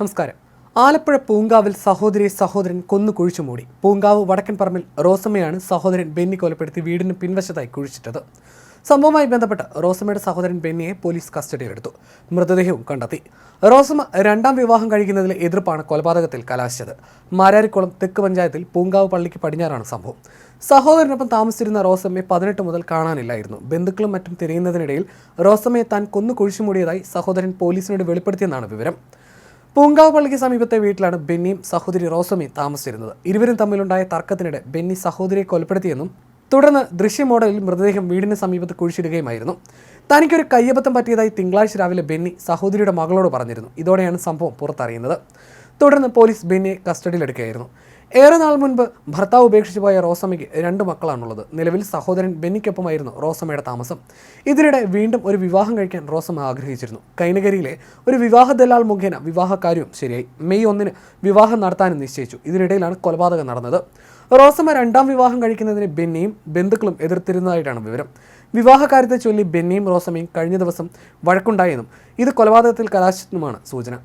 നമസ്കാരം. ആലപ്പുഴ പൂങ്കാവിൽ സഹോദരി സഹോദരൻ കൊന്നു കുഴിച്ചു മൂടി. പൂങ്കാവ് വടക്കൻ പറമ്പിൽ റോസമ്മയാണ് സഹോദരൻ ബെന്നി കൊലപ്പെടുത്തി വീടിന് പിൻവശത്തായി കുഴിച്ചിട്ടത്. സംഭവവുമായി ബന്ധപ്പെട്ട് റോസമ്മയുടെ സഹോദരൻ ബെന്നിയെ പോലീസ് കസ്റ്റഡിയിലെടുത്തു. മൃതദേഹവും കണ്ടെത്തി. റോസമ്മ രണ്ടാം വിവാഹം കഴിക്കുന്നതിലെ എതിർപ്പാണ് കൊലപാതകത്തിൽ കലാശിച്ചത്. മാരാരിക്കുളം തെക്ക് പഞ്ചായത്തിൽ പൂങ്കാവ് പള്ളിക്ക് പടിഞ്ഞാറാണ് സംഭവം. സഹോദരനൊപ്പം താമസിച്ചിരുന്ന റോസമ്മയെ പതിനെട്ട് മുതൽ കാണാനില്ലായിരുന്നു. ബന്ധുക്കളും മറ്റും തിരയുന്നതിനിടയിൽ റോസമ്മയെ താൻ കൊന്നു കുഴിച്ചുമൂടിയതായി സഹോദരൻ പോലീസിനോട് വെളിപ്പെടുത്തിയെന്നാണ് വിവരം. പൂങ്കാവ് പള്ളിക്ക് സമീപത്തെ വീട്ടിലാണ് ബെന്നിയും സഹോദരി റോസമ്മയും താമസിച്ചിരുന്നത്. ഇരുവരും തമ്മിലുണ്ടായ തർക്കത്തിനിടെ ബെന്നി സഹോദരിയെ കൊലപ്പെടുത്തിയെന്നും തുടർന്ന് ദൃശ്യ മോഡലിൽ മൃതദേഹം വീടിന് സമീപത്ത് കുഴിച്ചിടുകയുമായിരുന്നു. തനിക്കൊരു കയ്യബദ്ധം പറ്റിയതായി തിങ്കളാഴ്ച രാവിലെ ബെന്നി സഹോദരിയുടെ മകളോട് പറഞ്ഞിരുന്നു. ഇതോടെയാണ് സംഭവം പുറത്തറിയുന്നത്. തുടർന്ന് പോലീസ് ബെന്നിയെ കസ്റ്റഡിയിലെടുക്കുകയായിരുന്നു. ഏറെ നാൾ മുൻപ് ഭർത്താവ് ഉപേക്ഷിച്ചു പോയ റോസമ്മയ്ക്ക് രണ്ട് മക്കളാണുള്ളത്. നിലവിൽ സഹോദരൻ ബെന്നിക്കൊപ്പമായിരുന്നു റോസമ്മയുടെ താമസം. ഇതിനിടെ വീണ്ടും ഒരു വിവാഹം കഴിക്കാൻ റോസമ്മ ആഗ്രഹിച്ചിരുന്നു. കൈനകരിയിലെ ഒരു വിവാഹ ദലാൽ മുഖേന വിവാഹകാര്യവും ശരിയായി. മെയ് ഒന്നിന് വിവാഹം നടത്താനും നിശ്ചയിച്ചു. ഇതിനിടയിലാണ് കൊലപാതകം നടന്നത്. റോസമ്മ രണ്ടാം വിവാഹം കഴിക്കുന്നതിന് ബെന്നിയും ബന്ധുക്കളും എതിർത്തിരുന്നതായിട്ടാണ് വിവരം. വിവാഹകാര്യത്തെ ചൊല്ലി ബെന്നിയും റോസമ്മയും കഴിഞ്ഞ ദിവസം വഴക്കുണ്ടായെന്നും ഇത് കൊലപാതകത്തിൽ കലാശിച്ചതുമാണ് സൂചന.